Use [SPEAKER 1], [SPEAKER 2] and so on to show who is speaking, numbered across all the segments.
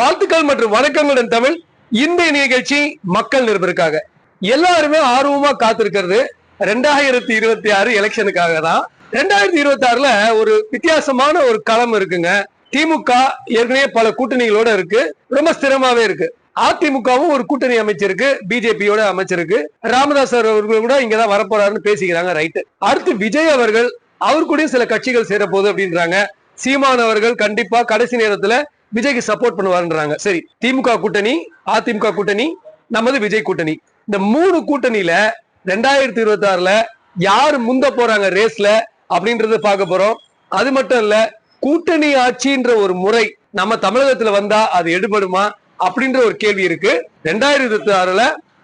[SPEAKER 1] வாழ்த்துக்கள் மற்றும் வணக்கங்களுடன் தமிழ். இந்த நிகழ்ச்சி மக்கள் நிருபருக்காக. எல்லாருமே ஆர்வமா காத்திருக்கிறது. ரெண்டாயிரத்தி இருபத்தி ஆறு எலெக்ஷனுக்காக தான். ரெண்டாயிரத்தி இருபத்தி ஆறுல ஒரு வித்தியாசமான ஒரு களம் இருக்குங்க. திமுக ஏற்கனவே பல கூட்டணிகளோட இருக்கு. ரொம்ப ஸ்திரமாவே இருக்கு. அதிமுகவும் ஒரு கூட்டணி அமைச்சிருக்கு. பிஜேபியோட அமைச்சிருக்கு. ராமதாஸ் அவர்கள் கூட இங்கதான் வரப்போறாருன்னு பேசிக்கிறாங்க ரைட்டு. அடுத்து விஜய் அவர்கள் அவர் கூட சில கட்சிகள் சேர போகுது அப்படின்றாங்க. சீமான் அவர்கள் கண்டிப்பா கடைசி நேரத்துல விஜய்க்கு சப்போர்ட் பண்ணுவாருன்றாங்க. சரி திமுக கூட்டணி அதிமுக கூட்டணி நமது விஜய் கூட்டணி. இந்த மூணு கூட்டணியில ரெண்டாயிரத்தி இருபத்தி ஆறுல யாரு முந்த போறாங்க ரேஸ்ல அப்படின்றத பார்க்க போறோம். அது மட்டும் இல்ல கூட்டணி ஆட்சின்ற ஒரு முறை நம்ம தமிழகத்துல வந்தா அது எடுபடுமா அப்படின்ற ஒரு கேள்வி இருக்கு. ரெண்டாயிரத்தி இருபத்தி ஆறுல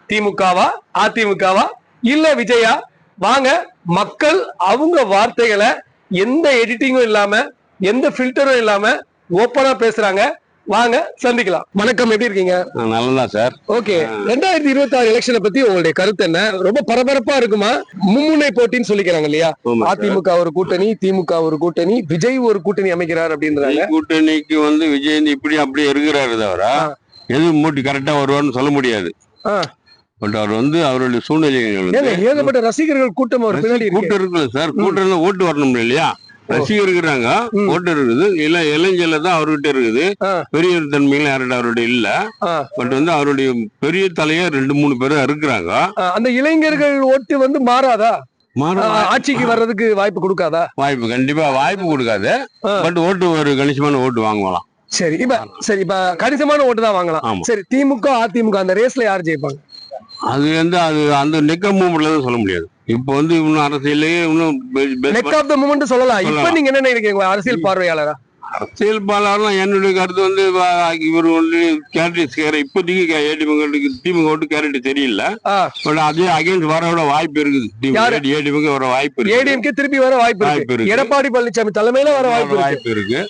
[SPEAKER 1] திமுகவா அதிமுகவா இல்ல விஜயா? வாங்க மக்கள் அவங்க வார்த்தைகளை எந்த எடிட்டிங்கும் இல்லாம எந்த ஃபில்டரும் இல்லாம ஓப்பனா பேசுறாங்க. வாங்க சந்திக்கலாம். வணக்கம் எப்படி இருக்கீங்க?
[SPEAKER 2] நல்லதான் சார்.
[SPEAKER 1] ஓகே ரெண்டாயிரத்தி இருபத்தி ஆறு எலெக்ஷனை பத்தி உங்களுடைய கருத்து என்ன? ரொம்ப பரபரப்பா இருக்குமா? மும்முனை போட்டின்னு சொல்லிக்கிறாங்க இல்லையா. அதிமுக ஒரு கூட்டணி திமுக ஒரு கூட்டணி விஜய் ஒரு கூட்டணி அமைக்கிறார் அப்படின்றாங்க.
[SPEAKER 2] கூட்டணிக்கு வந்து விஜய் இப்படி அப்படியே இருக்கிறாரு தவிர
[SPEAKER 1] ஆ.
[SPEAKER 2] எது மூட்டி கரெக்டா வருவார்னு சொல்ல முடியாது. பட் அவர் வந்து அவருடைய சூழ்நிலைகள்
[SPEAKER 1] ஏகப்பட்ட ரசிகர்கள் கூட்டம் ஒரு பின்னாடி
[SPEAKER 2] கூட்டம் இருக்குல்ல சார். கூட்டம் ஓட்டு வரணும் இல்லையா? ரசிகர் இருக்கிறாங்க. ஓட்டு இருக்குது. இல்ல இளைஞர்ல தான் அவர்கிட்ட இருக்குது. பெரிய தன்மைகள் யார்கிட்ட அவருடைய இல்ல. பட் வந்து அவருடைய பெரிய தலையா ரெண்டு மூணு பேரும் இருக்கிறாங்க
[SPEAKER 1] அந்த இளைஞர்கள் ஓட்டு வந்து மாறாதா? ஆட்சிக்கு வர்றதுக்கு வாய்ப்பு கொடுக்காதா?
[SPEAKER 2] வாய்ப்பு கண்டிப்பா வாய்ப்பு கொடுக்காது. பட் ஓட்டு ஒரு கணிசமான ஓட்டு வாங்கலாம்.
[SPEAKER 1] சரி இப்ப சரி இப்ப கணிசமான ஓட்டு தான் வாங்கலாம்.
[SPEAKER 2] ஆமா.
[SPEAKER 1] சரி திமுக அதிமுக அந்த ரேஸ்ல யார் ஜெயிப்பாங்க?
[SPEAKER 2] அது வந்து அது அந்த நெக்க மூமெண்ட்ல சொல்ல முடியாது. இப்போ வந்து இன்னும் அரசியலையே இன்னும்
[SPEAKER 1] நெக் ஆஃப் த மூமெண்ட் சொல்லலாம் இப்ப. நீங்க என்ன நினைக்கிறீங்க அரசியல் பார்வையாளரா?
[SPEAKER 2] அரசியல் பாலாலாம் என்னுடைய கருத்து வந்து இவர் வந்து கேரக்டர்ஸ் கேர இப்போதைக்கு ஏடிஎம்களுக்கு திமுக ஓட்டு கேரக்டர் தெரியல. பட் அதே அகைன்ஸ்ட் வரவோட வாய்ப்பு இருக்குது.
[SPEAKER 1] யாரு?
[SPEAKER 2] ஏடிஎம்க்கு வர வாய்ப்பு இருக்கு.
[SPEAKER 1] ஏடிஎம்கே திருப்பி வர வாய்ப்பு இருக்கு. எடப்பாடி பழனிசாமி தலைமையில வர வாய்ப்பு
[SPEAKER 2] வாய்ப்பு இருக்கு.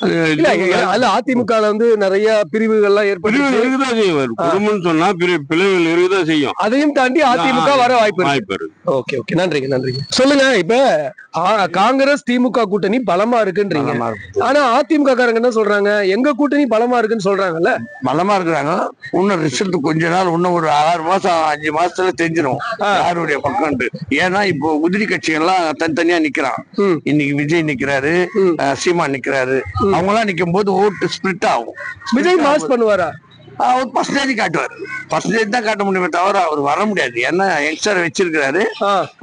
[SPEAKER 1] அதிமுக வந்து நிறைய பிரிவுகள்லாம்
[SPEAKER 2] பிரிவுகள்
[SPEAKER 1] ஏற்பட்டு
[SPEAKER 2] இருக்குதான் செய்யும். குடும்பம்னு சொன்னா பிரி- பிளவுகள் இருக்குதான் செய்யும்.
[SPEAKER 1] அதையும் தாண்டி அதிமுக வர வாய்ப்பு இருக்கு.
[SPEAKER 2] வாய்ப்பு
[SPEAKER 1] ஓகே ஓகே. நன்றிங்க நன்றிங்க. சொல்லுங்க இப்ப காங்கிரஸ் திமுக கூட்டணி பலமா இருக்குன்றீங்க. ஆனா அதிமுக காரங்க என்ன சொல்றாங்க? எங்க கூட்டணி பலமா இருக்குன்னு சொல்றாங்கல்ல?
[SPEAKER 3] பலமா இருக்கிறாங்க. இன்னும் ரிசல்ட் கொஞ்ச நாள் இன்னும் ஒரு ஆறு மாசம் அஞ்சு மாசத்துல தெரிஞ்சிடும். யாருடைய பக்கம்ட்டு ஏன்னா இப்போ உதிரி கட்சிகள்லாம் தனித்தனியா நிக்கிறான். இன்னைக்கு விஜய் நிக்கிறாரு சீமா நிக்கிறாரு. அவங்க எல்லாம் நிக்கும் போது ஓட்டு ஸ்பிளிட் ஆகும்.
[SPEAKER 1] விஜய் மாஸ் பண்ணுவாரா?
[SPEAKER 3] அவர் பர்சன்டேஜ் காட்டுவார். பர்சன்டேஜ் தான் காட்ட முடியுமே தவிர அவர் வர முடியாது. ஏன்னா யங்ஸ்டர் வச்சிருக்கிறாரு.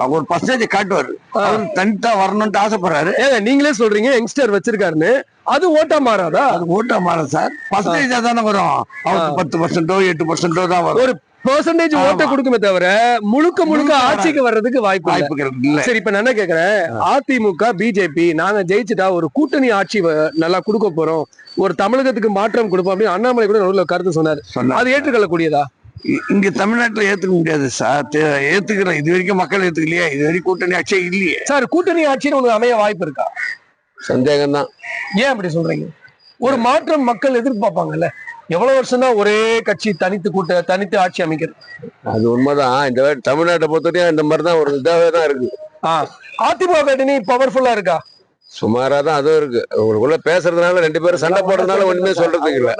[SPEAKER 3] அவர் ஒரு பர்சன்டேஜ் காட்டுவார். அவர் தனித்தா வரணும்ட்டு ஆசைப்படுறாரு.
[SPEAKER 1] ஏங்க நீங்களே சொல்றீங்க யங்ஸ்டர் வச்சிருக்காருன்னு. அது ஓட்டா மாறாதா?
[SPEAKER 3] அது ஓட்டா மாறும் சார். பர்சன்டேஜா தானே வரும். அவருக்கு பத்து பர்சன்டோ எட்டு பர்சன்டோ தான் வரும்.
[SPEAKER 1] ஒரு பெர்சன்டேஜ் ஓட்ட. கொடுக்குமே தவிர முழுக்க முழுக்க ஆட்சிக்கு வர்றதுக்கு வாய்ப்பு இல்ல. சரி இப்ப நான் என்ன கேக்குறேன்? அதிமுக பிஜேபி நாங்க ஜெயிச்சுட்டா ஒரு கூட்டணி ஆட்சி நல்லா கொடுக்க போறோம். ஒரு தமிழகத்துக்கு மாற்றம் கொடுப்போம் அப்படின்னு அண்ணாமலை கூட நடுவுல கருத்து சொன்னாரு. அது ஏற்றுக்கொள்ளக்கூடியதா?
[SPEAKER 3] இங்க தமிழ்நாட்டுல ஏத்துக்க முடியாது சார். ஏத்துக்கிற இது வரைக்கும் மக்கள் ஏத்துக்கலையே. இது வரைக்கும் கூட்டணி ஆட்சியே இல்லையே.
[SPEAKER 1] சார் கூட்டணி ஆட்சின்னு உங்களுக்கு அமைய வாய்ப்பு இருக்கா?
[SPEAKER 2] சந்தேகம் தான்
[SPEAKER 1] ஏன் அப்படி சொல்றீங்க? ஒரு மாற்றம் மக்கள் எதிர்பார்ப்பாங்கல்ல. எவ்வளவு வருஷம் தான் ஒரே கட்சி தனித்து கூட்ட தனித்து ஆட்சி அமைக்கிறது?
[SPEAKER 2] அது உண்மைதான். இந்த தமிழ்நாட்டை பொறுத்தவரையும் இந்த மாதிரி தான் ஒரு இதாவே தான் இருக்கு.
[SPEAKER 1] ஆ. அதிமுக கூட்டணி பவர்ஃபுல்லா இருக்கா?
[SPEAKER 2] சுமாரா தான் அதுவும் இருக்கு. உங்களுக்குள்ள பேசுறதுனால ரெண்டு பேரும் சண்டை போடுறதுனால ஒண்ணுமே சொல்றதுக்கு இல்ல.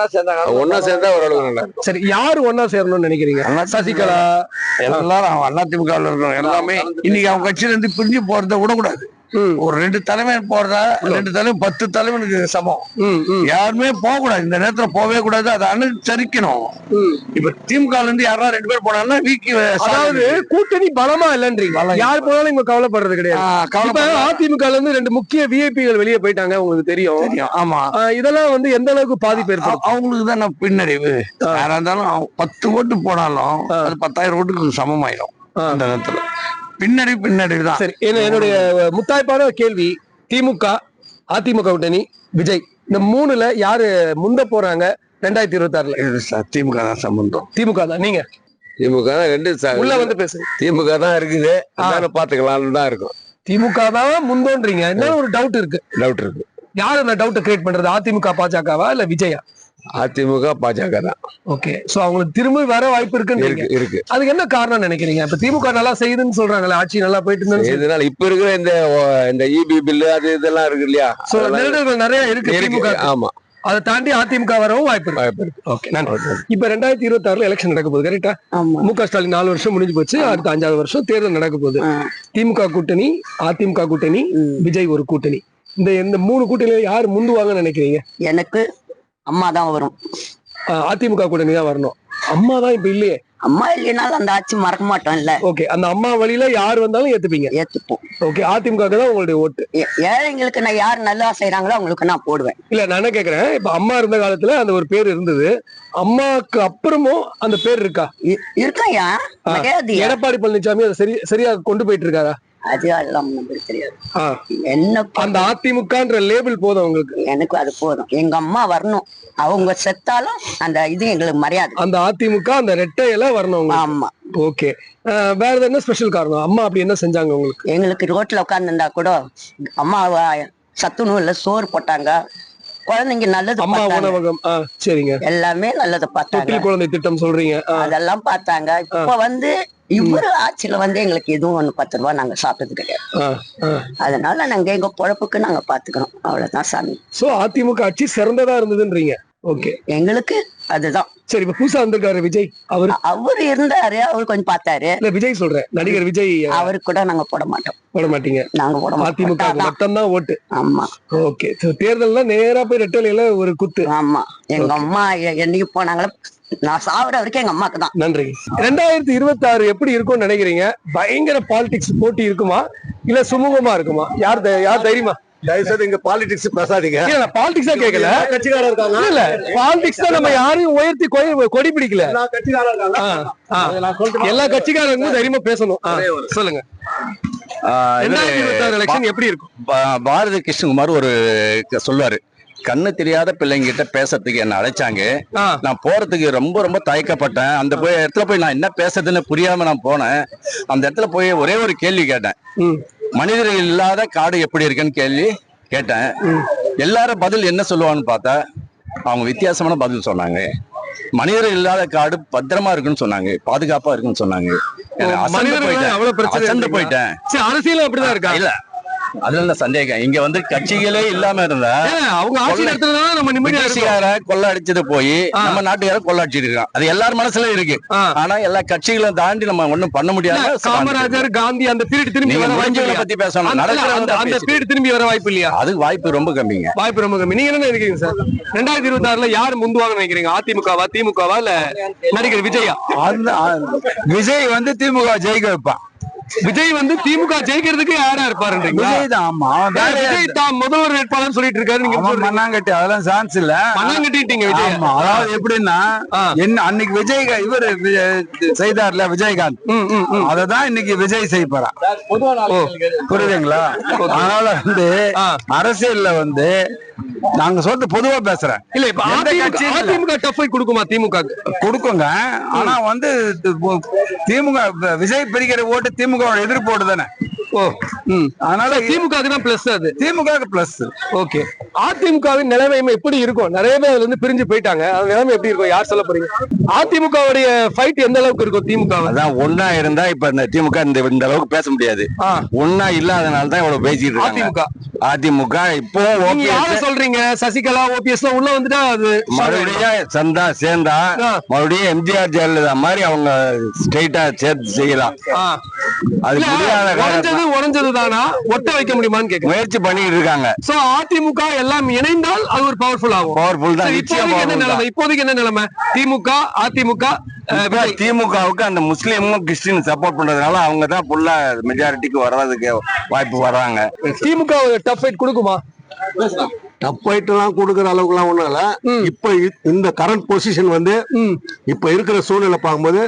[SPEAKER 2] ஒன்னா சேர்ந்தா ஓரளவு நல்லா
[SPEAKER 1] சரி யாரு ஒன்னா சேரணும்னு நினைக்கிறீங்க? சசிகலா?
[SPEAKER 3] எல்லாரும் அண்ணா திமுக இருக்கிறோம் எல்லாமே இன்னைக்கு அவங்க கட்சியில இருந்து பிரிஞ்சு போறத விடக்கூடாது. ஒரு ரெண்டு தலைமை போறதா ரெண்டு தலைமை பத்து தலைவனுக்கு சமம். யாருமே போக கூடாது இந்த நேரத்துல போகவே கூடாது. அதை அனுசரிக்கணும். இப்ப திமுக இருந்து யாரா ரெண்டு பேர் போனாங்கன்னா வீக்கி
[SPEAKER 1] அதாவது கூட்டணி பலமா இல்லன்றீங்க. யார் போனாலும் இங்க கவலைப்படுறது கிடையாது. அதிமுக இருந்து ரெண்டு முக்கிய விஐபிகள் வெளியே போயிட்டாங்க உங்களுக்கு தெரியும்.
[SPEAKER 3] ஆமா.
[SPEAKER 1] இதெல்லாம் வந்து எந்த அளவுக்கு பாதிப்பு ஏற்படும்
[SPEAKER 3] அவங்களுக்கு தான் பின்னடைவு. யாரா இருந்தாலும் பத்து ஓட்டு போனாலும். அது பத்தாயிரம் ஓட்டுக்கு சமமாயிடும். அந்த நேரத்துல. பின்னடைவு பின்னடைவு தான்
[SPEAKER 1] சரி என்ன என்னுடைய முத்தாய்ப்பான கேள்வி திமுக அதிமுக கூட்டணி விஜய். இந்த மூணுல யாரு முந்த போறாங்க ரெண்டாயிரத்தி இருபத்தி ஆறுல
[SPEAKER 3] திமுக தான் சம்பந்தம்.
[SPEAKER 1] திமுக தான். நீங்க?
[SPEAKER 2] திமுக தான் ரெண்டு
[SPEAKER 1] உள்ள வந்து பேசுங்க.
[SPEAKER 2] திமுக தான் இருக்குது. இருந்தாலும் பாத்துக்கலாம்னு தான் இருக்கும்.
[SPEAKER 1] திமுக தான் முந்தோன்றீங்க. என்ன ஒரு டவுட் இருக்கு?
[SPEAKER 2] டவுட் இருக்கு.
[SPEAKER 1] யார் அந்த டவுட்டை கிரியேட் பண்றது? அதிமுக பாஜகவா இல்ல விஜயா?
[SPEAKER 2] அதிமுக பாஜக தான்.
[SPEAKER 1] ஓகே. சோ அவங்களுக்கு திரும்ப வர வாய்ப்பு
[SPEAKER 2] இருக்கு இருக்கு.
[SPEAKER 1] அதுக்கு என்ன காரணம் நினைக்கிறீங்க? இப்ப திமுக நல்லா செய்யுதுன்னு சொல்றாங்களே ஆட்சி நல்லா போயிட்டு
[SPEAKER 2] இதனால இப்ப இருக்கிற இந்த இந்த இபி பில்லு அது இதெல்லாம் இருக்கு இல்லையா?
[SPEAKER 1] நெருடல்கள் நிறைய இருக்கு. திமுக
[SPEAKER 2] ஆமா.
[SPEAKER 1] அதை தாண்டி அதிமுக வரவும் வாய்ப்பு
[SPEAKER 4] வாய்ப்பு இருக்கு.
[SPEAKER 1] ஓகே நன்றி. இப்ப ரெண்டாயிரத்தி இருபத்தி ஆறுல எலெக்ஷன் நடக்க போகுது கரெக்டா
[SPEAKER 5] ஆமா.
[SPEAKER 1] மு க ஸ்டாலின் நாலு வருஷம் முடிஞ்சு போச்சு அடுத்த அஞ்சாவது வருஷம் தேர்தல் நடக்க போகுது. திமுக கூட்டணி அதிமுக கூட்டணி. விஜய் ஒரு கூட்டணி. இந்த இந்த மூணு கூட்டணியில யார் முந்துவாங்கன்னு நினைக்கிறீங்க?
[SPEAKER 5] எனக்கு அம்மா தான் வரும்
[SPEAKER 1] அதிமுக கூட்டணி தான் வரணும். அம்மா தான் இப்ப இல்லையே.
[SPEAKER 5] அம்மா இல்லைனாலும் அந்த ஆட்சி மறக்க மாட்டோம் இல்ல
[SPEAKER 1] ஓகே அந்த அம்மா வழியில யார் வந்தாலும் ஏத்துப்பீங்க.
[SPEAKER 5] ஏத்துப்போம்.
[SPEAKER 1] ஓகே அதிமுக தான் உங்களுடைய ஓட்டு.
[SPEAKER 5] ஏழைங்களுக்கு நான் யார் நல்லா செய்யறாங்களோ அவங்களுக்கு நான் போடுவேன்.
[SPEAKER 1] இல்ல நான் என்ன கேக்குறேன் இப்ப அம்மா இருந்த காலத்துல அந்த ஒரு பேர் இருந்தது. அம்மாக்கு அப்புறமும் அந்த பேர் இருக்கா?
[SPEAKER 5] இருக்கையா
[SPEAKER 1] எடப்பாடி பழனிசாமி அதை சரி சரியா கொண்டு போயிட்டு இருக்காரா?
[SPEAKER 5] அது நம்மளுக்கு தெரியாது. என்ன
[SPEAKER 1] அந்த அதிமுகன்ற லேபிள் போதும் உங்களுக்கு?
[SPEAKER 5] எனக்கு அது போதும். எங்க அம்மா வரணும். அவங்க செத்தாலும் அந்த இது எங்களுக்கு மரியாதை.
[SPEAKER 1] அந்த அதிமுக அந்த ரெட்டை இலை வரணும்
[SPEAKER 5] ஆமா.
[SPEAKER 1] ஓகே. வேற என்ன ஸ்பெஷல் காரணம்? அம்மா அப்படி என்ன செஞ்சாங்க உங்களுக்கு?
[SPEAKER 5] எங்களுக்கு ரோட்ல உட்கார்ந்துருந்தா கூட அம்மா வ- சத்து நூல்ல சோறு போட்டாங்க. குழந்தைங்க நல்லது
[SPEAKER 1] அம்மா உணவகம். சரிங்க.
[SPEAKER 5] எல்லாமே நல்லது பார்த்தாங்க.
[SPEAKER 1] குழந்தை திட்டம் சொல்றீங்க.
[SPEAKER 5] அதெல்லாம் பார்த்தாங்க. இப்ப வந்து இவரு ஆட்சியில வந்து எங்களுக்கு எதுவும் ஒண்ணு பத்து ரூபாய் நாங்க சாப்பிட்டது கிடையாது. அதனால நாங்க எங்க பொழப்புக்கு நாங்க பாத்துக்கிறோம். அவ்வளவுதான் சாமி.
[SPEAKER 1] சோ அதிமுக ஆட்சி சிறந்ததா இருந்ததுன்றீங்க. ஓகே
[SPEAKER 5] எங்களுக்கு அதுதான்.
[SPEAKER 1] சரி இப்ப புதுசா வந்திருக்காரு விஜய். அவர்?
[SPEAKER 5] அவரு இருந்தாரு அவரு கொஞ்சம் பார்த்தாரு.
[SPEAKER 1] இல்ல விஜய் சொல்றேன். நடிகர் விஜய்
[SPEAKER 5] அவருக்கு கூட நாங்க போட மாட்டோம்.
[SPEAKER 1] போட மாட்டீங்க.
[SPEAKER 5] நாங்க போட
[SPEAKER 1] அதிமுக
[SPEAKER 5] மாட்டோம்.
[SPEAKER 1] மட்டும்தான் ஓட்டு.
[SPEAKER 5] ஆமா.
[SPEAKER 1] ஓகே. தேர்தல்ல நேரா போய் ரெட்டலையில ஒரு குத்து.
[SPEAKER 5] ஆமா. எங்க அம்மா என்னைக்கு போனாங்களோ நான் சாகுற வரைக்கும் எங்க அம்மாக்கு தான்.
[SPEAKER 1] நன்றி. ரெண்டாயிரத்தி இருபத்தி ஆறு எப்படி இருக்கும்னு நினைக்கிறீங்க? பயங்கர பாலிடிக்ஸ் போட்டி இருக்குமா? இல்ல சுமூகமா இருக்குமா? யார் யார் தைரியமா?
[SPEAKER 4] தயவுசெய்து இங்க பாலிடிக்ஸ் பேசாதீங்க.
[SPEAKER 1] இல்ல பாலிடிக்ஸா கேட்கல
[SPEAKER 4] கட்சிக்காரர் இருக்காங்க.
[SPEAKER 1] இல்ல பாலிடிக்ஸ் தான் நம்ம யாரையும் உயர்த்தி கொடி பிடிக்கல.
[SPEAKER 4] எல்லா கட்சிக்காரர் இருக்காங்க.
[SPEAKER 1] ஆ, ஆ. எல்லா கட்சிக்காரங்களும் தைரியமா பேசணும். சொல்லுங்க. எலெக்ஷன் எப்படி இருக்கும்?
[SPEAKER 6] பாரதி கிருஷ்ணகுமார் ஒரு சொல்லுவாரு. கண்ணு தெரியாத பிள்ளைங்கிட்ட பேசுறதுக்கு என்ன அழைச்சாங்க. நான் போறதுக்கு ரொம்ப ரொம்ப தயக்கப்பட்டேன். அந்த போய் இடத்துல போய் நான் என்ன பேசுறதுன்னு புரியாம நான் போனேன். அந்த இடத்துல போய் ஒரே ஒரு கேள்வி கேட்டேன். மனிதர்கள் இல்லாத காடு எப்படி இருக்குன்னு கேள்வி கேட்டேன். எல்லாரும் பதில் என்ன சொல்லுவான்னு பார்த்தா அவங்க வித்தியாசமான பதில் சொன்னாங்க. மனிதர்கள் இல்லாத காடு பத்திரமா இருக்குன்னு சொன்னாங்க பாதுகாப்பா இருக்குன்னு சொன்னாங்க. அசந்து போயிட்டேன்.
[SPEAKER 1] அரசியல் அப்படிதான் இருக்கா?
[SPEAKER 6] இல்ல. அதுல சந்தேகம்? இங்க வந்து கட்சிகளே இல்லாம இருந்தா
[SPEAKER 1] அவங்க ஆட்சி நடத்துறதுனால நம்ம நிம்மதியா இருக்கோம்.
[SPEAKER 6] பிரிட்டிஷ்கார கொள்ள அடிச்சது போய். நம்ம நாட்டுக்கார கொள்ள அடிச்சிட்டு இருக்கான். அது எல்லார் மனசுல இருக்கு. ஆனா எல்லா கட்சிகளும் தாண்டி நம்ம ஒண்ணும் பண்ண
[SPEAKER 1] இல்ல, காமராஜர் காந்தி அந்த பீரியட் திரும்பி வர வாய்ப்பு?
[SPEAKER 6] பத்தி பேசணும். நடக்கிறவங்க
[SPEAKER 1] அந்த-. பீரியட் திரும்பி வர வாய்ப்பு இல்லையா?
[SPEAKER 6] அது வாய்ப்பு ரொம்ப கம்மிங்க.
[SPEAKER 1] வாய்ப்பு ரொம்ப கம்மி. நீங்க என்ன நினைக்கிறீங்க சார்? ரெண்டாயிரத்தி இருபத்தி ஆறுல யார் முந்துவாங்கன்னு நினைக்கிறீங்க? அதிமுகவா திமுகவா இல்ல நடிகர் விஜயா?
[SPEAKER 3] விஜய் வந்து திமுக ஜெயிக்க வைப்பான்.
[SPEAKER 1] விஜய் வந்து திமுக ஜெயிக்கிறதுக்கு யாரா இருப்பாருன்றீங்களா?
[SPEAKER 3] விஜய் தான் ஆமா
[SPEAKER 1] விஜய் முதல்வர் வேட்பாளர் சொல்லிட்டு இருக்காரு நீங்க.
[SPEAKER 3] மண்ணாங்கட்டி அதெல்லாம் சான்ஸ் இல்ல.
[SPEAKER 1] மண்ணாம் கட்டிட்டீங்க விஜய்.
[SPEAKER 3] ஆமா அதாவது எப்படின்னா. என்ன அன்னைக்கு விஜய் இவர் செய்தார்ல விஜயகாந்த்.
[SPEAKER 1] ம், ம், ம்.
[SPEAKER 3] அததான் இன்னைக்கு விஜய் செய்ய புரியுதுங்களா? அதனால வந்து. அரசியல்ல வந்து நாங்க சொல்றது பொதுவா பேசுறேன்.
[SPEAKER 1] இல்ல இப்ப அதிமுக. அதிமுக டஃப் கொடுக்குமா திமுக
[SPEAKER 3] கொடுக்குங்க. ஆனா வந்து திமுக விஜய் பிரிக்கிற ஓட்டு திமுக எதிர்ப்பு ஓட்டு தானே?
[SPEAKER 1] ஓ ம்.
[SPEAKER 3] அதனால
[SPEAKER 1] திமுக தான் பிளஸ் அது.
[SPEAKER 3] DMK plus
[SPEAKER 1] okay. அதிமுகவின் நிலைமை எப்படி இருக்கும்? நிறைய பேர் அதுல இருந்து பிரிஞ்சு போயிட்டாங்க. அது நிலைமை எப்படி இருக்கும்? யார் சொல்ல போறீங்க? அதிமுகவுடைய ஃபைட் எந்த அளவுக்கு இருக்கும் திமுக
[SPEAKER 6] அதான் ஒன்னா இருந்தா இப்ப இந்த திமுக இந்த இந்த அளவுக்கு பேச முடியாது. ஒன்னா இல்லாதனால தான் இவ்வளவு பேசிட்டு இருக்காங்க.
[SPEAKER 1] அதிமுக.
[SPEAKER 6] அதிமுக இப்போ
[SPEAKER 1] யார சொல்றீங்க? சசிகலா ஓபிஎஸ் உள்ள வந்துட்டா அது
[SPEAKER 6] மறுபடியும் சந்தா சேர்ந்தா. மறுபடியும் எம்ஜிஆர் ஜெயலலிதா மாதிரி அவங்க ஸ்ட்ரைட்டா சேர்த்து செய்யலாம்.
[SPEAKER 1] ஆ.
[SPEAKER 6] அது
[SPEAKER 1] உடைஞ்சது உடைஞ்சது தானா? ஒட்ட வைக்க முடியுமான்னு கேக்குறேன்.
[SPEAKER 6] முயற்சி பண்ணிட்டு இருக்காங்க.
[SPEAKER 1] சோ அதிமுக எல்லாம் இணைந்தால் அது ஒரு பவர்ஃபுல் ஆகும்.
[SPEAKER 6] பவர்ஃபுல் தான்
[SPEAKER 1] இப்போதைக்கு என்ன. நிலைமை? இப்போதைக்கு என்ன நிலைமை? திமுக அதிமுக.
[SPEAKER 6] திமுகவுக்கு அந்த முஸ்லீமும் கிறிஸ்டின் சப்போர்ட் பண்றதுனால அவங்க தான் ஃபுல்லா மெஜாரிட்டிக்கு வர்றதுக்கு வாய்ப்பு வர்றாங்க.
[SPEAKER 1] திமுக ஒரு டஃப் ஃபைட் கொடுக்குமா?
[SPEAKER 4] டப் எல்லாம் கொடுக்குற அளவுக்குலாம் ஒண்ணும் இல்ல. இப்ப இந்த கரண்ட் பொசிஷன் வந்து இப்ப இருக்கிற சூழ்நிலை பார்க்கும்போது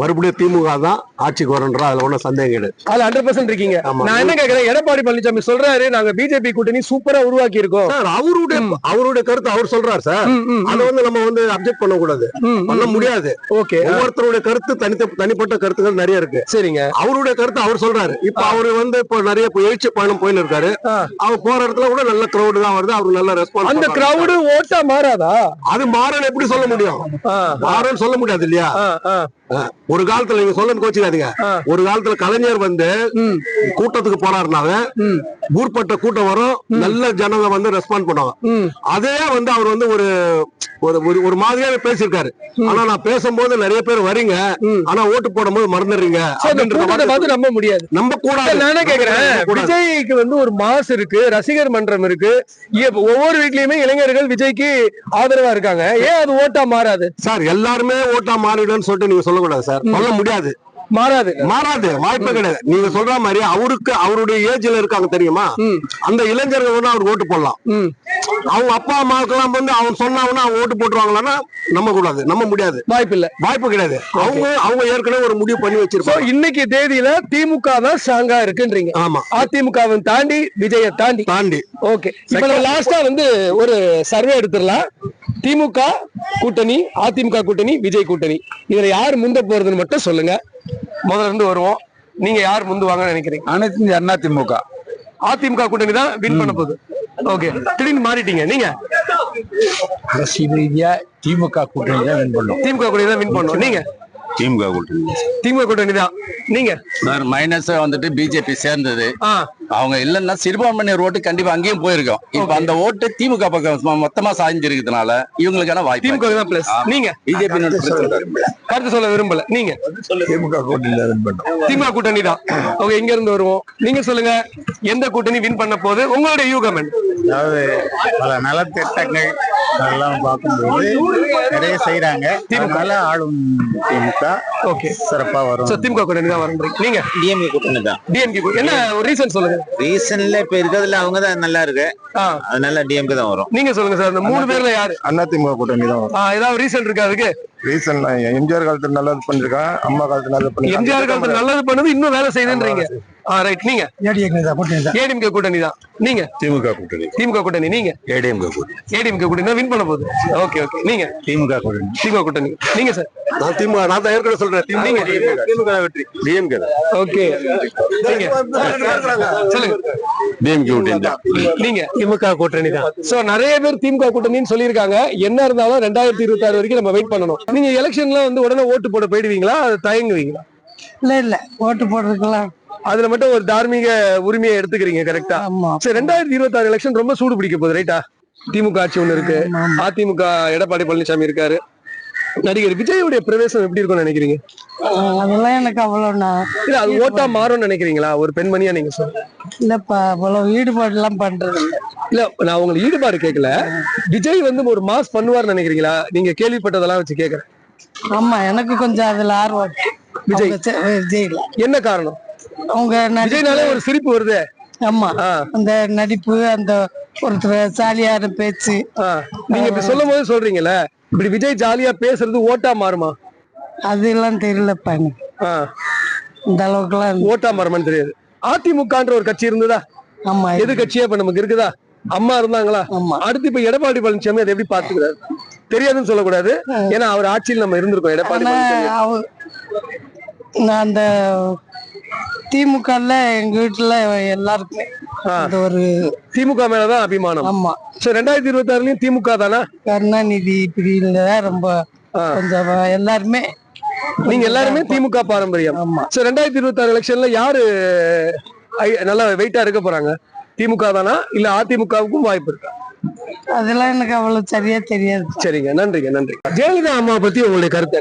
[SPEAKER 4] மறுபடியும் திமுக தான் ஆட்சிக்கு வரன்ற அதுல ஒண்ணும் சந்தேகம் கிடையாது.
[SPEAKER 1] அதுல ஹண்ட்ரட் பர்சன்ட் இருக்கீங்க. நான் என்ன கேக்குறேன்? எடப்பாடி பழனிசாமி சொல்றாரு நாங்க பிஜேபி கூட்டணி சூப்பரா உருவாக்கி இருக்கோம்
[SPEAKER 4] அவருடைய அவருடைய கருத்து அவர் சொல்றாரு சார். அதை வந்து நம்ம வந்து அப்செக்ட் பண்ண கூடாது
[SPEAKER 1] ம்,
[SPEAKER 4] பண்ண. முடியாது.
[SPEAKER 1] ஓகே.
[SPEAKER 4] ஒவ்வொருத்தருடைய கருத்து தனித்த தனிப்பட்ட கருத்துக்கள் நிறைய இருக்கு.
[SPEAKER 1] சரிங்க.
[SPEAKER 4] அவருடைய கருத்து அவர் சொல்றாரு. இப்ப அவரு வந்து இப்ப நிறைய எழுச்சி பயணம் போயின்னு இருக்காரு. அவர் போற இடத்துல கூட நல்ல கிரௌடு தான் வருது. அவர் நல்ல ரெஸ்பான்ஸ்
[SPEAKER 1] அந்த கிரவுடு ஓட்டா மாறாதா?
[SPEAKER 4] அது மாறன்னு எப்படி சொல்ல முடியும்?
[SPEAKER 1] ஆ,
[SPEAKER 4] மாறன்னு சொல்ல முடியாது இல்லையா? ஒரு காலத்துல நீங்க சொல்லன்னு கோச்சுக்காதீங்க. ஒரு காலத்துல கலைஞர் வந்து கூட்டத்துக்கு போறாருனாவே ஊர்பட்ட கூட்டம் வரும். நல்ல ஜனங்க வந்து ரெஸ்பாண்ட் பண்ணுவாங்க. அதே வந்து அவர் வந்து ஒரு ஒரு ஒரு- மாதிரியாவே பேசியிருக்காரு. ஆனா நான் பேசும்போது நிறைய பேர் வரீங்க. ஆனா ஓட்டு மறந்துடுறீங்க
[SPEAKER 1] கூட்டத்தை
[SPEAKER 4] வந்து
[SPEAKER 1] பார்த்து நம்ப முடியாது.
[SPEAKER 4] நம்ப கூடாது.
[SPEAKER 1] நானே கேக்குறேன். விஜய்க்கு வந்து ஒரு மாஸ் இருக்கு ரசிகர் மன்றம் இருக்கு ஒவ்வொரு வீட்லயுமே இளைஞர்கள் விஜய்க்கு ஆதரவா இருக்காங்க. ஏன் அது ஓட்டா மாறாது?
[SPEAKER 4] சார் எல்லாருமே ஓட்டா மாறிடுன்னு சொல்லிட்டு நீங்க சொல்லக்கூடாது சார். சொல்ல முடியாது.
[SPEAKER 1] மாறாது.
[SPEAKER 4] மாறாது. வாய்ப்பே கிடையாது. நீங்க சொல்ற மாதிரி அவருக்கு அவருடைய ஏஜ்ல இருக்காங்க தெரியுமா? அந்த இளைஞர்கள் வந்து அவருக்கு ஓட்டு போடலாம். அவங்க அப்பா அம்மாவுக்கெல்லாம் வந்து அவன் சொன்னாங்கன்னா அவங்க ஓட்டு போட்டுருவாங்களான்னா நம்ப கூடாது நம்ப முடியாது.
[SPEAKER 1] வாய்ப்பு இல்ல
[SPEAKER 4] வாய்ப்பு கிடையாது. அவங்க அவங்க ஏற்கனவே ஒரு முடிவு பண்ணி வச்சிருப்பாங்க.
[SPEAKER 1] இன்னைக்கு தேதியில திமுக தான் ஸ்ட்ராங்கா இருக்குன்றீங்க.
[SPEAKER 4] ஆமா.
[SPEAKER 1] அதிமுகவை தாண்டி விஜய தாண்டி.
[SPEAKER 4] தாண்டி.
[SPEAKER 1] ஓகே இப்ப லாஸ்டா வந்து ஒரு சர்வே எடுத்துடலாம். திமுக கூட்டணி அதிமுக கூட்டணி விஜய் கூட்டணி. இதுல யார் முந்த போறதுன்னு மட்டும் சொல்லுங்க. முதல்ல இருந்து வருவோம். நீங்க யார் முந்துவாங்கன்னு நினைக்கிறீங்க?
[SPEAKER 3] அனைத்து இந்திய அண்ணா திமுக.
[SPEAKER 1] அதிமுக கூட்டணி தான் வின் பண்ண போகுது. ஓகே திடீர்னு மாறிட்டீங்க. நீங்க?
[SPEAKER 3] அரசியல் ரீதியா திமுக கூட்டணி தான் வின் பண்ணும்.
[SPEAKER 1] திமுக கூட்டணி தான் வின் பண்ணுவோம் நீங்க?
[SPEAKER 6] திமுக கூட்டணி.
[SPEAKER 1] திமுக கூட்டணி தான். நீங்க?
[SPEAKER 6] சார் மைனஸ் வந்துட்டு பிஜேபி சேர்ந்தது.
[SPEAKER 1] ஆ.
[SPEAKER 6] அவங்க இல்லைன்னா சிறுபான்மையினர் ஓட்டு கண்டிப்பா அங்கேயும் போயிருக்கும். இப்ப அந்த ஓட்டு திமுக பக்கம் மொத்தமா சாய்ஞ்சிருக்கிறதுனால இவங்களுக்கான வாய்ப்பு
[SPEAKER 1] திமுக தான் பிளஸ் நீங்க?
[SPEAKER 6] பிஜேபி
[SPEAKER 1] கருத்து சொல்ல விரும்பல. நீங்க?
[SPEAKER 3] திமுக கூட்டணி
[SPEAKER 1] திமுக கூட்டணி தான். ஓகே எங்க இருந்து வருவோம். நீங்க சொல்லுங்க எந்த கூட்டணி வின் பண்ண போகுது? உங்களுடைய யூகம்?
[SPEAKER 7] அதாவது பல நலத்திட்டங்கள் அதெல்லாம் பார்க்கும்போது நிறைய செய்யறாங்க அதனால ஆளும் திமுக
[SPEAKER 1] ஓகே
[SPEAKER 7] சிறப்பா வரும்.
[SPEAKER 1] சோ திமுக கூட்டணி தான் வரன்றீங்க நீங்க?
[SPEAKER 8] டிஎம்கே கூட்டணி தான்.
[SPEAKER 1] டிஎம்கே என்ன ஒரு ரீசன் சொல்லுங்க.
[SPEAKER 8] ரீசன்ல இப்ப இருக்கிறதுல அவங்க தான் நல்லா இருக்கு.
[SPEAKER 1] ஆ.
[SPEAKER 8] அதனால டிஎம்கே தான் வரும்.
[SPEAKER 1] நீங்க சொல்லுங்க சார் இந்த மூணு பேர்ல யாரு?
[SPEAKER 4] அதிமுக கூட்டணி தான்
[SPEAKER 1] ஆ, ஏதாவது ரீசன் இருக்கா அதுக்கு?
[SPEAKER 4] ரீசன் எம்ஜிஆர் காலத்துல நல்லது பண்ணிருக்கான் அம்மா காலத்துல நல்லது
[SPEAKER 1] எம்ஜிஆர் காலத்துல நல்லது பண்ணது இன்னும் வேலை செய்யுதுன்றீங்க. ரைட் நீங்க. ஏடிஎம்கே கூட்டணி தான். நீங்க.
[SPEAKER 4] திமுக கூட்டணி.
[SPEAKER 1] திமுக கூட்டணி நீங்க.
[SPEAKER 4] ஏடிஎம்கே கூட்டணி.
[SPEAKER 1] ஏடிஎம்கே கூட்டணி தான் வின் பண்ண போகுது. ஓகே ஓகே நீங்க.
[SPEAKER 7] திமுக கூட்டணி.
[SPEAKER 1] திமுக கூட்டணி. நீங்க சார்
[SPEAKER 4] நான் திமுக நான் தான் ஏற்கனவே சொல்றேன்.
[SPEAKER 1] நீங்க.
[SPEAKER 4] திமுக வெற்றி. டிஎம்கே
[SPEAKER 1] ஓகே நீங்க. சொல்லுங்க.
[SPEAKER 6] டிஎம்கே கூட்டணி. தான்
[SPEAKER 1] நீங்க. திமுக கூட்டணி தான். சோ நிறைய பேர் திமுக கூட்டணின்னு சொல்லியிருக்காங்க. என்ன இருந்தாலும் ரெண்டாயிரத்தி இருபத்தி ஆறு வரைக்கும் நம்ம வெயிட் பண்ணணும். நீங்க எலெக்ஷன்ல வந்து உடனே ஓட்டு போட போயிடுவீங்களா? தயங்குவீங்களா?
[SPEAKER 9] இல்ல இல்ல. ஓட்டு போடுறதுக்கெல்லாம்
[SPEAKER 1] அதுல மட்டும் ஒரு தார்மீக உரிமையை எடுத்துக்கிறீங்க கரெக்டா சரி ரெண்டாயிரத்தி இருபத்தி ஆறு எலெக்ஷன் ரொம்ப சூடு பிடிக்க போகுது ரைட்டா திமுக ஆட்சி ஒண்ணு இருக்கு. அதிமுக எடப்பாடி பழனிசாமி இருக்காரு. நடிகர் விஜயுடைய பிரவேசம் எப்படி இருக்கும்னு நினைக்கிறீங்க?
[SPEAKER 9] அதெல்லாம் எனக்கு அவ்வளவு
[SPEAKER 1] இல்ல அது ஓட்டா மாறும்னு நினைக்கிறீங்களா? ஒரு பெண்மணியா நீங்க சொல்லுங்க
[SPEAKER 9] இல்லப்பா அவ்வளவு ஈடுபாடு எல்லாம் பண்றது இல்ல.
[SPEAKER 1] நான் உங்களுக்கு ஈடுபாடு கேட்கல விஜய் வந்து ஒரு மாஸ் பண்ணுவார்னு நினைக்கிறீங்களா? நீங்க கேள்விப்பட்டதெல்லாம் வச்சு கேக்குறேன்.
[SPEAKER 9] ஆமா எனக்கு கொஞ்சம் அதுல ஆர்வம்.
[SPEAKER 1] விஜய்.
[SPEAKER 9] விஜய்ல
[SPEAKER 1] என்ன காரணம்?
[SPEAKER 9] அவங்க
[SPEAKER 1] விஜய்னாலே ஒரு சிரிப்பு வருது.
[SPEAKER 9] ஆமா. அந்த நடிப்பு அந்த ஒருத்தர் சாலியான பேச்சு.
[SPEAKER 1] நீங்க இப்படி சொல்லும் போது சொல்றீங்கல்ல இப்படி விஜய் ஜாலியா பேசுறது ஓட்டா மாறுமா?
[SPEAKER 9] அதெல்லாம் தெரியலப்பா இந்த அளவுக்குலாம்
[SPEAKER 1] ஓட்டா மாறுமான்னு தெரியாது. அதிமுகன்ற ஒரு கட்சி இருந்ததா?
[SPEAKER 9] ஆமா
[SPEAKER 1] எதிர்கட்சியா இப்ப நமக்கு இருக்குதா? அம்மா இருந்தாங்களா? அடுத்து இப்ப எடப்பாடி பழனிசாமி அதை எப்படி பாத்துக்கிறாரு தெரியாதுன்னு சொல்லக்கூடாது. ஏன்னா அவர் ஆட்சியில் நம்ம இருந்திருக்கோம். எடப்பாடி
[SPEAKER 9] நான் அந்த திமுகல எங்க வீட்டுல எல்லாருக்குமே
[SPEAKER 1] ஆ.
[SPEAKER 9] அந்த ஒரு
[SPEAKER 1] திமுக மேலதான் அபிமானம்.
[SPEAKER 9] ஆமா.
[SPEAKER 1] சோ ரெண்டாயிரத்தி இருபத்தி ஆறுலயும் திமுக தானா?
[SPEAKER 9] கருணாநிதி பிரிவுல ரொம்ப. கொஞ்சம் எல்லாருமே
[SPEAKER 1] நீங்க எல்லாருமே திமுக பாரம்பரியம்.
[SPEAKER 9] ஆமா.
[SPEAKER 1] சோ ரெண்டாயிரத்தி இருபத்தி ஆறு எலெக்ஷன்ல யாரு நல்லா வெயிட்டா இருக்க போறாங்க? திமுக தானா? இல்ல அதிமுகவுக்கும் வாய்ப்பு இருக்கா?
[SPEAKER 9] அதெல்லாம் எனக்கு அவ்வளவு சரியா தெரியாது.
[SPEAKER 1] சரிங்க நன்றிங்க நன்றி ஜெயலலிதா அம்மா பத்தி உங்களுடைய கருத்து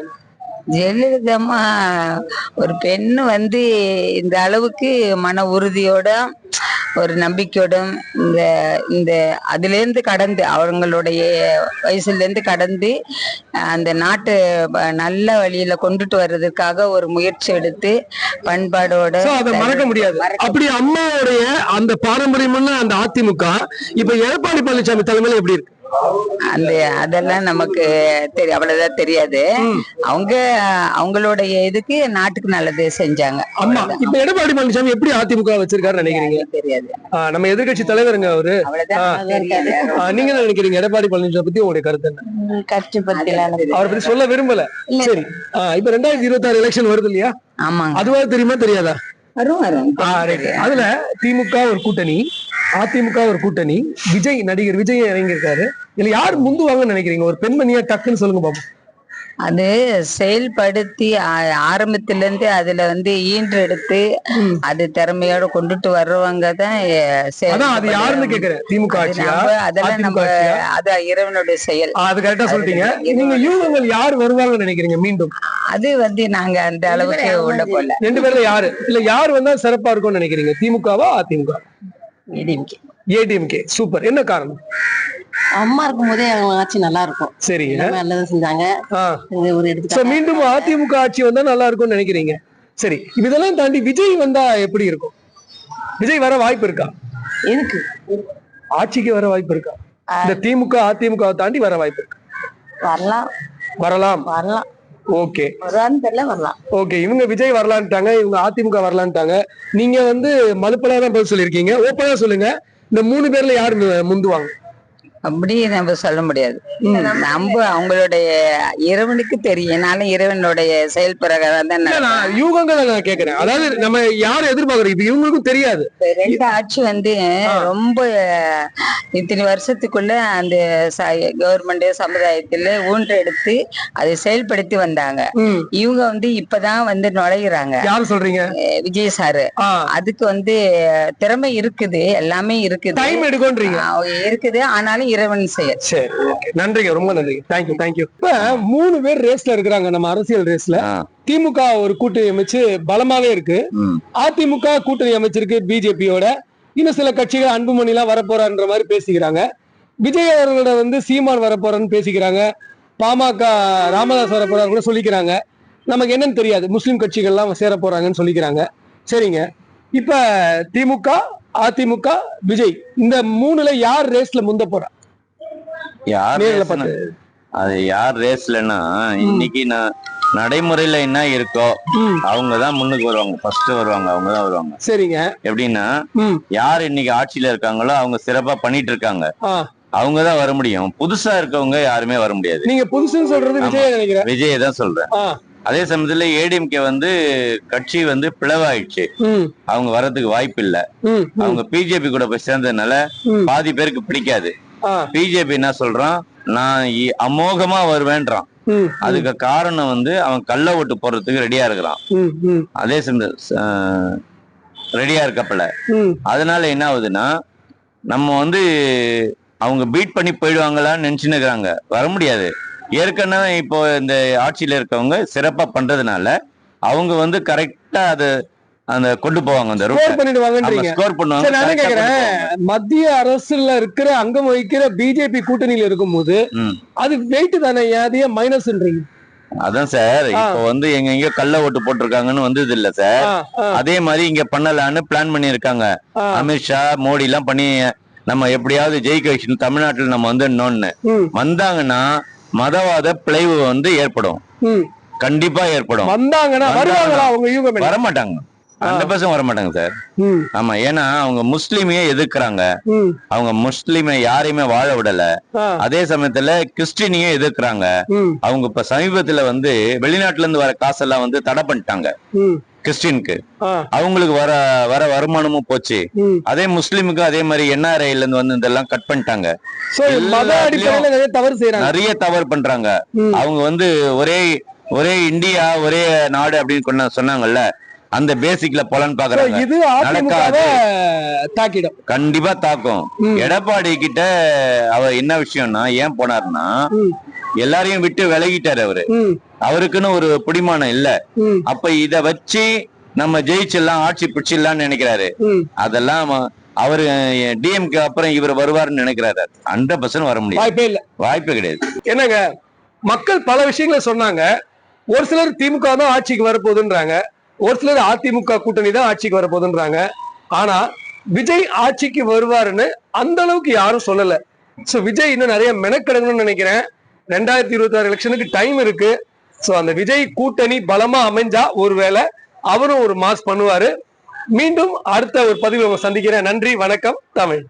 [SPEAKER 1] என்ன?
[SPEAKER 10] ஜெயலலிதா அம்மா ஒரு பெண்ணு வந்து இந்த அளவுக்கு மன உறுதியோட ஒரு நம்பிக்கையோட இந்த இந்த அதுலேருந்து கடந்து அவங்களுடைய வயசுலேருந்து கடந்து அந்த நாட்டை நல்ல வழியில கொண்டுட்டு வர்றதுக்காக ஒரு முயற்சி எடுத்து பண்பாடோட
[SPEAKER 1] அதை மறக்க முடியாது அப்படி அம்மாவுடைய அந்த பாரம்பரியமான அந்த அதிமுக இப்ப எடப்பாடி பழனிசாமி தலைமையில எப்படி இருக்கு
[SPEAKER 10] அந்த அதெல்லாம் நமக்கு தெரி அவ்வளவுதான் தெரியாது. அவங்க அவங்களுடைய இதுக்கு நாட்டுக்கு நல்லது செஞ்சாங்க.
[SPEAKER 1] இப்ப எடப்பாடி பழனிசாமி எப்படி அதிமுக வச்சிருக்காருன்னு நினைக்கிறீங்க?
[SPEAKER 10] தெரியாது.
[SPEAKER 1] நம்ம எதிர்கட்சி தலைவருங்க அவரு. நீங்க என்ன நினைக்கிறீங்க? எடப்பாடி பழனிசாமி பத்தி உங்களுடைய கருத்து என்ன?
[SPEAKER 9] கட்சி பத்திலாம்
[SPEAKER 1] அவரை பத்தி சொல்ல விரும்பல. சரி. இப்ப ரெண்டாயிரத்தி இருபத்தி ஆறு எலெக்ஷன் வருது இல்லையா?
[SPEAKER 10] ஆமாங்க.
[SPEAKER 1] அதுவா தெரியுமா தெரியாதா. அதுல திமுக ஒரு கூட்டணி அதிமுக ஒரு கூட்டணி. விஜய் நடிகர் விஜய் இறங்கியிருக்காரு. இதுல யார் முந்துவாங்கன்னு நினைக்கிறீங்க? ஒரு பெண்மணியா டக்குன்னு சொல்லுங்க பாப்போம்.
[SPEAKER 10] அது செயல்படுத்தி ஆரம்பத்துல இருந்து அதுல வந்து ஈன்றெடுத்து அது திறமையோட கொண்டுட்டு வர்றவங்க தான்
[SPEAKER 1] அதான் அது யாருன்னு கேக்குறேன்? திமுக ஆட்சியா?
[SPEAKER 10] அதெல்லாம் நம்ம அது இறைவனுடைய செயல்.
[SPEAKER 1] அது கரெக்டா சொல்லிட்டீங்க. நீங்க யூகங்கள் யார் வருவாங்கன்னு நினைக்கிறீங்க மீண்டும்?
[SPEAKER 10] அது வந்து நாங்க அந்த அளவுக்கு உள்ள போல.
[SPEAKER 1] ரெண்டு பேர்ல யாரு? இல்ல யார் வந்தா சிறப்பா இருக்கும்னு நினைக்கிறீங்க? திமுகவா அதிமுக ஏடிஎம்கே. சூப்பர். என்ன காரணம்?
[SPEAKER 5] அம்மா இருக்கும் போதே ஆட்சி நல்லா இருக்கும்
[SPEAKER 1] சரிங்க.
[SPEAKER 5] எல்லாமே நல்லது செஞ்சாங்க. ஒரு
[SPEAKER 1] மீண்டும் அதிமுக ஆட்சி வந்தா நல்லா இருக்கும்னு நினைக்கிறீங்க? சரி. இப்ப இதெல்லாம் தாண்டி விஜய் வந்தா எப்படி இருக்கும்? விஜய் வர வாய்ப்பு இருக்கா?
[SPEAKER 5] எதுக்கு?
[SPEAKER 1] ஆட்சிக்கு வர வாய்ப்பு இருக்கா? இந்த திமுக அதிமுக தாண்டி வர வாய்ப்பு இருக்கு?
[SPEAKER 5] வரலாம்.
[SPEAKER 1] வரலாம்.
[SPEAKER 5] வரலாம்.
[SPEAKER 1] ஓகே.
[SPEAKER 5] தெரியல வரலாம்.
[SPEAKER 1] ஓகே இவங்க விஜய் வரலான்ட்டாங்க இவங்க அதிமுக வரலான்ட்டாங்க. நீங்க வந்து மலுப்பலா தான் பதில் சொல்லியிருக்கீங்க. ஓப்பனா சொல்லுங்க. இந்த மூணு பேர்ல யார் முந்துவாங்க?
[SPEAKER 10] அப்படி நம்ம சொல்ல முடியாது. நம்ம அவங்களுடைய இறைவனுக்கு தெரியும். இறைவனுடைய செயல் பிரகாரம் தான்
[SPEAKER 1] யூகங்களை நான் கேக்குறேன். அதாவது நம்ம யாரை எதிர்பார்க்கறோம் இப்ப இவங்களுக்கும் தெரியாது.
[SPEAKER 10] ரெண்டு ஆட்சி வந்து ரொம்ப இத்தனை வருஷத்துக்குள்ள அந்த கவர்மெண்ட் சமுதாயத்துல ஊன்றெடுத்து அதை செயல்படுத்தி வந்தாங்க. இவங்க வந்து இப்பதான் வந்து நுழையிறாங்க.
[SPEAKER 1] யார் சொல்றீங்க?
[SPEAKER 10] விஜய் சாரு. அதுக்கு வந்து திறமை இருக்குது. எல்லாமே இருக்குது. இருக்குது. ஆனாலும் இறைவன் செயல்.
[SPEAKER 1] சரி ஓகே நன்றிங்க ரொம்ப நன்றிங்க. தேங்க்யூ தேங்க்யூ இப்ப மூணு பேர் ரேஸ்ல இருக்கிறாங்க நம்ம அரசியல் ரேஸ்ல திமுக ஒரு கூட்டணி அமைச்சு பலமாவே இருக்கு. அதிமுக கூட்டணி அமைச்சிருக்கு பிஜேபியோட. இன்னும் சில கட்சிகள் அன்புமணி எல்லாம் வரப்போறான்ற மாதிரி பேசிக்கிறாங்க. விஜய் அவர்களோட வந்து சீமான் வரப்போறான்னு பேசிக்கிறாங்க. பாமக ராமதாஸ் வரப்போறாரு கூட சொல்லிக்கிறாங்க. நமக்கு என்னன்னு தெரியாது. முஸ்லிம் கட்சிகள்லாம் சேர போறாங்கன்னு சொல்லிக்கிறாங்க. சரிங்க. இப்ப திமுக அதிமுக விஜய். இந்த மூணுல யார் ரேஸ்ல முந்த போறா?
[SPEAKER 8] யார் அது யார் ரேஸ்லன்னா இன்னைக்கு நான் நடைமுறையில என்ன இருக்கோ
[SPEAKER 1] ம்,
[SPEAKER 8] அவங்க தான் முன்னுக்கு வருவாங்க. ஃபர்ஸ்ட் வருவாங்க அவங்க தான் வருவாங்க.
[SPEAKER 1] சரிங்க.
[SPEAKER 8] எப்படின்னா யார் இன்னைக்கு ஆட்சியில இருக்காங்களோ அவங்க சிறப்பா பண்ணிட்டு இருக்காங்க.
[SPEAKER 1] ஆ.
[SPEAKER 8] அவங்க தான் வர முடியும். புதுசா இருக்கவங்க யாருமே வர முடியாது.
[SPEAKER 1] நீங்க புதுசுன்னு சொல்றது விஜய் நினைக்கிறேன்.
[SPEAKER 8] விஜய் தான் சொல்றேன். அதே சமயத்துல ஏடிஎம்கே வந்து கட்சி வந்து பிளவாயிடுச்சு. அவங்க வர்றதுக்கு வாய்ப்பு இல்ல அவங்க பிஜேபி கூட போய் சேர்ந்ததுனால. பாதி பேருக்கு பிடிக்காது. பிஜேபி என்ன சொல்றான்? நான் அமோகமா வருவேன்றான். அதுக்கு காரணம் வந்து அவன் கள்ள ஓட்டு போடுறதுக்கு ரெடியா இருக்கிறான். அதே சமயம் ரெடியா இருக்கப்பல. அதனால என்ன ஆகுதுன்னா நம்ம வந்து அவங்க பீட் பண்ணி போயிடுவாங்களான்னு நினைச்சுன்னு இருக்கிறாங்க. வர முடியாது. ஏற்கனவே இப்போ இந்த ஆட்சியில இருக்கவங்க சிறப்பா பண்றதுனால அவங்க வந்து கரெக்டா அது அந்த கொண்டு போவாங்க அந்த
[SPEAKER 1] ஸ்கோர் பண்ணிடுவாங்கன்றீங்க.
[SPEAKER 8] ஸ்கோர் பண்ணுவாங்க.
[SPEAKER 1] நான் கேக்குறேன். மத்திய அரசுல இருக்கிற அங்கம் வகிக்கிற பிஜேபி கூட்டணியில இருக்கும்போது. அது வெயிட் தானே அதையே மைனஸ்ன்றீங்க
[SPEAKER 8] அதான் சார். இப்போ வந்து எங்க எங்க கள்ள ஓட்டு போட்டிருக்காங்கன்னு வந்தது இல்ல சார். அதே மாதிரி இங்க பண்ணலான்னு பிளான் பண்ணியிருக்காங்க.
[SPEAKER 1] ஆ.
[SPEAKER 8] அமித்ஷா மோடி எல்லாம் பண்ணி நம்ம எப்படியாவது ஜெயிக்க வைக்கணும் தமிழ்நாட்டுல நம்ம வந்துடணும்னு. வந்தாங்கன்னா மதவாத பிளவு வந்து ஏற்படும். கண்டிப்பா ஏற்படும்.
[SPEAKER 1] வந்தாங்கன்னா வருவாங்களா அவங்க யூகம்
[SPEAKER 8] வரமாட்டாங்க ஹண்ட்ரட் பர்சன்ட் வரமாட்டாங்க சார். ஆமா ஏன்னா அவங்க முஸ்லீமையே எதிர்க்கிறாங்க. அவங்க முஸ்லீமை யாரையுமே வாழ விடல. அதே சமயத்துல கிறிஸ்டினையும் எதிர்க்கிறாங்க. அவங்க இப்ப சமீபத்துல வந்து வெளிநாட்டுல இருந்து வர காசெல்லாம் வந்து தடை பண்ணிட்டாங்க. கிறிஸ்டினுக்கு. அவங்களுக்கு வர வர வருமானமும் போச்சு. அதே முஸ்லீமுக்கு அதே மாதிரி என்ஆர்ஐல இருந்து வந்து இதெல்லாம் கட் பண்ணிட்டாங்க.
[SPEAKER 1] நிறைய தவறு
[SPEAKER 8] பண்றாங்க. அவங்க வந்து ஒரே ஒரே இந்தியா ஒரே நாடு அப்படின்னு சொன்னாங்கல்ல அந்த பேசிக்ல போலான்னு
[SPEAKER 1] So,
[SPEAKER 8] பாக்குறாங்க.
[SPEAKER 1] இது தாக்கிடும்.
[SPEAKER 8] கண்டிப்பா தாக்கும். எடப்பாடி கிட்ட அவர் என்ன விஷயம்னா ஏன் போனாருன்னா
[SPEAKER 1] ம்,
[SPEAKER 8] எல்லாரையும் விட்டு விலகிட்டாரு அவரு. அவருக்குன்னு ஒரு பிடிமானம் இல்ல. அப்ப இத வச்சு நம்ம ஜெயிச்சிடலாம் ஆட்சி பிடிச்சிடலாம்னு நினைக்கிறாரு. அதெல்லாம் அவ- அவரு டிஎம்கே அப்புறம் இவர் வருவாருன்னு நினைக்கிறாரு. ஹண்ட்ரட் பர்சன்ட் வர முடியாது.
[SPEAKER 1] வாய்ப்பே இல்ல.
[SPEAKER 8] வாய்ப்பே கிடையாது.
[SPEAKER 1] என்னங்க? மக்கள் பல விஷயங்களை சொன்னாங்க. ஒரு சிலர் திமுக தான் ஆட்சிக்கு வரப்போகுதுன்றாங்க. ஒரு சிலர் அதிமுக கூட்டணி தான் ஆட்சிக்கு வரப்போகுதுன்றாங்க ஆனா விஜய் ஆட்சிக்கு வருவாருன்னு அந்த அளவுக்கு யாரும் சொல்லல. சோ விஜய் இன்னும் நிறைய மெனக்கெடுங்கன்னு நினைக்கிறேன். ரெண்டாயிரத்தி இருபத்தி ஆறு எலெக்ஷனுக்கு டைம் இருக்கு. சோ அந்த விஜய் கூட்டணி பலமா அமைஞ்சா ஒருவேளை அவரும் ஒரு மாஸ் பண்ணுவாரு. மீண்டும் அடுத்த ஒரு பதிவு சந்திக்கிறேன். நன்றி வணக்கம் தமிழ்.